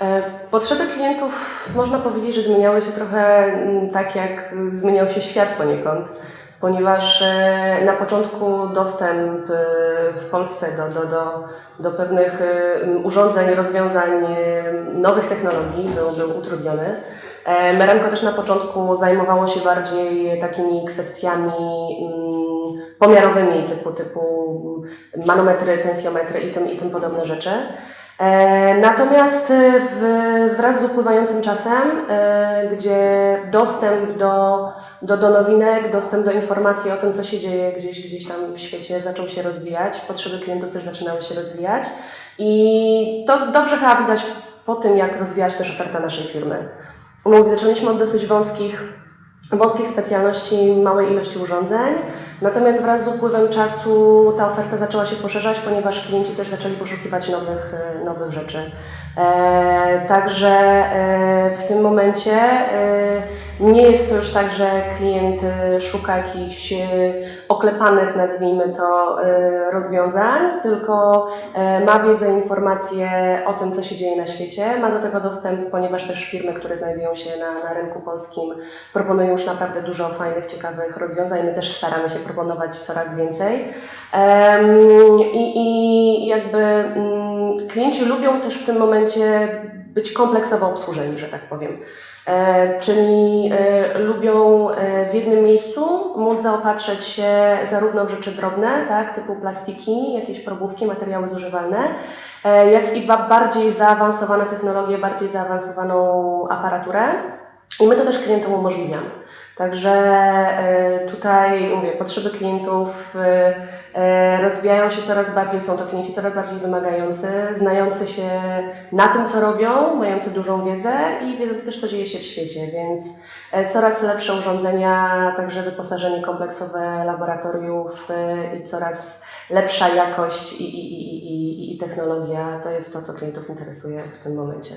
E, Potrzeby klientów można powiedzieć, że zmieniały się trochę mm, tak, jak zmieniał się świat poniekąd, ponieważ e, na początku dostęp e, w Polsce do, do, do, do pewnych urządzeń, rozwiązań nowych technologii był, był utrudniony. Merenko też na początku zajmowało się bardziej takimi kwestiami mm, pomiarowymi, typu, typu manometry, tensjometry i tym, i tym podobne rzeczy. E, Natomiast e, w, wraz z upływającym czasem, e, gdzie dostęp do, do, do nowinek, dostęp do informacji o tym, co się dzieje gdzieś, gdzieś tam w świecie zaczął się rozwijać, potrzeby klientów też zaczynały się rozwijać i to dobrze chyba widać po tym, jak rozwijać też oferta naszej firmy. Mówię, zaczęliśmy od dosyć wąskich, wąskich specjalności, małej ilości urządzeń, natomiast wraz z upływem czasu ta oferta zaczęła się poszerzać, ponieważ klienci też zaczęli poszukiwać nowych, e, nowych rzeczy. E, także e, w tym momencie e, nie jest to już tak, że klient e, szuka jakichś e, oklepanych, nazwijmy to, e, rozwiązań, tylko ma wiedzę, informacje o tym, co się dzieje na świecie. Ma do tego dostęp, ponieważ też firmy, które znajdują się na, na rynku polskim, proponują już naprawdę dużo fajnych, ciekawych rozwiązań. My też staramy się proponować coraz więcej. I, i jakby mm, klienci lubią też w tym momencie być kompleksowo obsłużeni, że tak powiem. E, czyli e, lubią e, w jednym miejscu móc zaopatrzyć się zarówno w rzeczy drobne, tak, typu plastiki, jakieś probówki, materiały zużywalne, jak i ba- bardziej zaawansowane technologie, bardziej zaawansowaną aparaturę. I my to też klientom umożliwiamy. Także e, tutaj mówię, potrzeby klientów e, e, rozwijają się coraz bardziej, są to klienci coraz bardziej wymagający, znający się na tym, co robią, mający dużą wiedzę i wiedzący też, co dzieje się w świecie, więc coraz lepsze urządzenia, także wyposażenie kompleksowe laboratoriów i coraz lepsza jakość i, i, i, i, i technologia to jest to, co klientów interesuje w tym momencie.